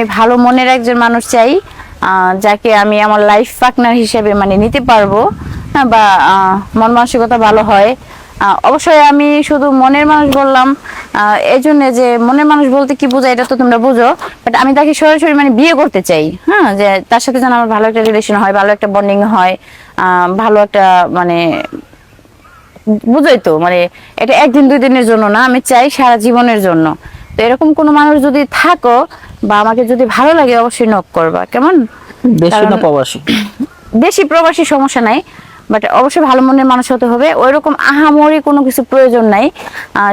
আমি ভালো মনের একজন মানুষ চাই যাকে আমি আমার লাইফ পার্টনার হিসেবে মানে নিতে পারব হ্যাঁ, বা মন মানসিকতা ভালো হয়। অবশ্যই আমি শুধু মনের মানুষ বললাম এই জন্য যে মনের মানুষ বলতে কি বোঝায় এটা তো তোমরা বুঝো বাট আমি তাকে সরাসরি মানে বিয়ে করতে চাই হ্যাঁ যে তার সাথে যেন আমার ভালো একটা রিলেশন হয় ভালো একটা বন্ডিং হয় ভালো একটা মানে বুঝোই তো মানে এটা একদিন দুই দিনের জন্য না আমি চাই সারা জীবনের জন্য। এরকম কোনো মানুষ যদি থাকো বা আমাকে যদি ভালো লাগে অবশ্যই নক করবা কেমন? দেশি না প্রবাসী। দেশি প্রবাসী সমস্যা নাই বাট অবশ্যই ভালো মনের মানুষ হতে হবে। ওই রকম আহামরি কোনো কিছু প্রয়োজন নাই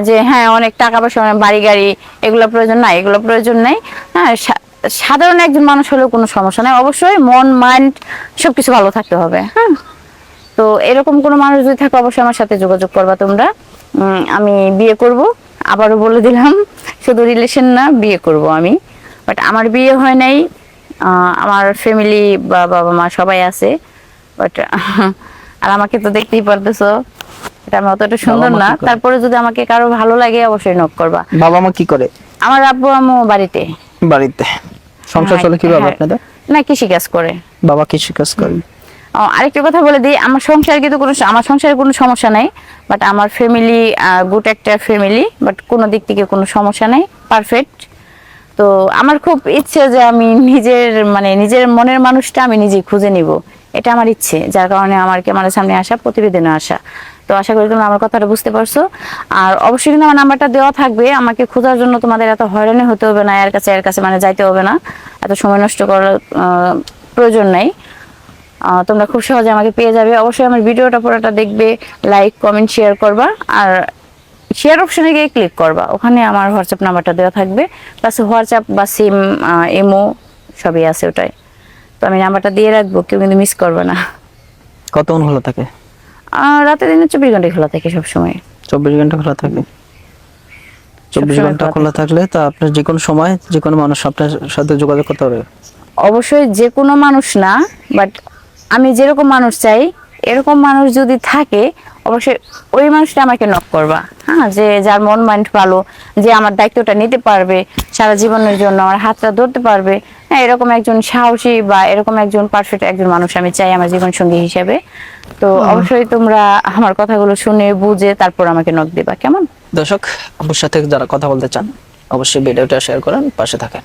যে হ্যাঁ অনেক টাকা পয়সা বাড়ি গাড়ি এগুলো প্রয়োজন নাই এগুলো প্রয়োজন নাই। হ্যাঁ সাধারণ একজন মানুষ হলেও কোনো সমস্যা নাই। অবশ্যই মন মাইন্ড সবকিছু ভালো থাকতে হবে হ্যাঁ। তো এরকম কোনো মানুষ যদি থাকে অবশ্যই আমার সাথে যোগাযোগ করবা তোমরা। উম, আমি বিয়ে করব আবারও বলে দিলাম। শুধু রিলেশন না বিয়ে করব আমি। বাট আমার বিয়ে হয় নাই আমার ফ্যামিলি বা বাবা মা সবাই আছে। বাট আর আমাকে তো দেখতেই পারতেছো এটা আমি অতটা সুন্দর না। তারপরে যদি আমাকে কারও ভালো লাগে অবশ্যই নক করবা। বাবা মা কি করে? আমার আব্বু আম্মু বাড়িতে। বাড়িতে। সংসার হ্যাঁ, চলে কীভাবে হ্যাঁ। আপনাদের? না কৃষি কাজ করে। বাবা কৃষি কাজ করেন ও, আরেকটা কথা বলে দিই, আমার সংসারে কিন্তু কোনো আমার সংসারে কোনো সমস্যা নাই বাট আমার ফ্যামিলি গুড একটা ফ্যামিলি বাট কোনো দিক থেকে কোনো সমস্যা নাই পারফেক্ট তো আমার খুব ইচ্ছে যে আমি নিজের মানে নিজের মনের মানুষটা আমি নিজে খুঁজে নিব। এটা আমার ইচ্ছে, যার কারণে আমার ক্যামেরার সামনে আসা, প্রতিবেদনে আসা। তো আশা করি তোমরা আমার কথাটা বুঝতে পারছ। আর অবশ্যই কিন্তু আমার নাম্বারটা দেওয়া থাকবে, আমাকে খোঁজার জন্য তোমাদের এত হয়রানি হতে হবে না, এর কাছে এর কাছে মানে যাইতে হবে না। এত সময় নষ্ট করার প্রয়োজন নাই। তোমরা খুব সহজে আমাকে পেয়ে যাবে। অবশ্যই আমার ভিডিওটা পুরোটা দেখবে লাইক কমেন্ট শেয়ার করবা আর শেয়ার অপশনে গিয়ে ক্লিক করবা। ওখানে আমার হোয়াটসঅ্যাপ নাম্বারটা দেওয়া থাকবে প্লাস হোয়াটসঅ্যাপ বা সিম এমও সবই আছে ওটাই তো আমি নাম্বারটা দিয়ে রাখব কেউ কিন্তু মিস করবে না। কতক্ষণ খোলা থাকে? আর রাতে দিনে চব্বিশ ঘণ্টা খোলা থাকে সবসময়। চব্বিশ ঘণ্টা খোলা থাকে? চব্বিশ ঘণ্টা খোলা খোলা থাকলে তা আপনার যে কোনো সময় যে কোনো মানুষ আপনার সাথে যোগাযোগ করতে পারবে। অবশ্যই যে কোনো মানুষ না বাট আমি যেরকম মানুষ চাই এরকম মানুষ যদি থাকে অবশ্যই ওই মানুষটা আমাকে নক করবা। হ্যাঁ যে যার মন মাইন্ড ভালো যে আমার দায়িত্বটা নিতে পারবে সারা জীবনের জন্য আমার হাতটা ধরতে পারবে। হ্যাঁ এরকম একজন সাহসী বা এরকম একজন পারফেক্ট একজন মানুষ আমি চাই আমার জীবন সঙ্গী হিসেবে। তো অবশ্যই তোমরা আমার কথাগুলো শুনে বুঝে তারপর আমাকে নক দিবা কেমন? দর্শক আপুর সাথে যারা কথা বলতে চান অবশ্যই ভিডিওটা শেয়ার করেন পাশে থাকেন।